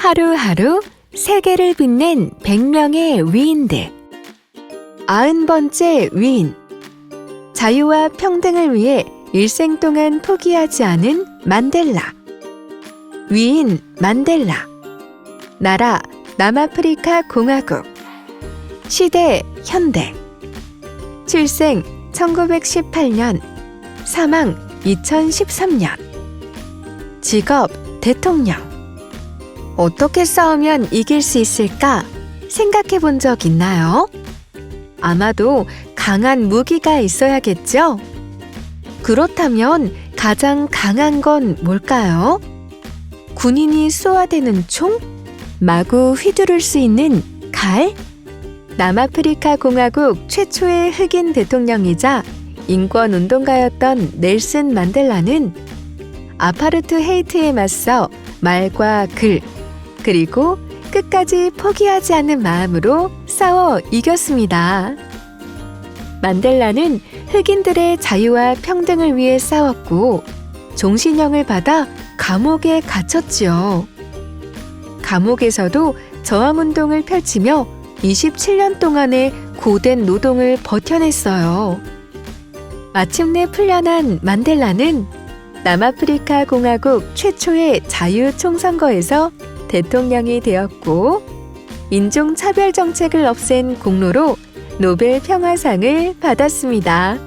하루하루 세계를 빛낸 100명의 위인들. 아흔 번째 위인. 자유와 평등을 위해 일생 동안 포기하지 않은 만델라. 위인 만델라. 나라 남아프리카 공화국. 시대 현대. 출생 1918년. 사망 2013년. 직업 대통령. 어떻게 싸우면 이길 수 있을까 생각해 본 적 있나요? 아마도 강한 무기가 있어야겠죠? 그렇다면 가장 강한 건 뭘까요? 군인이 쏘아대는 총? 마구 휘두를 수 있는 칼? 남아프리카 공화국 최초의 흑인 대통령이자 인권 운동가였던 넬슨 만델라는 아파르트 헤이트에 맞서 말과 글, 그리고 끝까지 포기하지 않는 마음으로 싸워 이겼습니다. 만델라는 흑인들의 자유와 평등을 위해 싸웠고 종신형을 받아 감옥에 갇혔지요. 감옥에서도 저항운동을 펼치며 27년 동안의 고된 노동을 버텨냈어요. 마침내 풀려난 만델라는 남아프리카 공화국 최초의 자유 총선거에서 대통령이 되었고 인종차별 정책을 없앤 공로로 노벨 평화상을 받았습니다.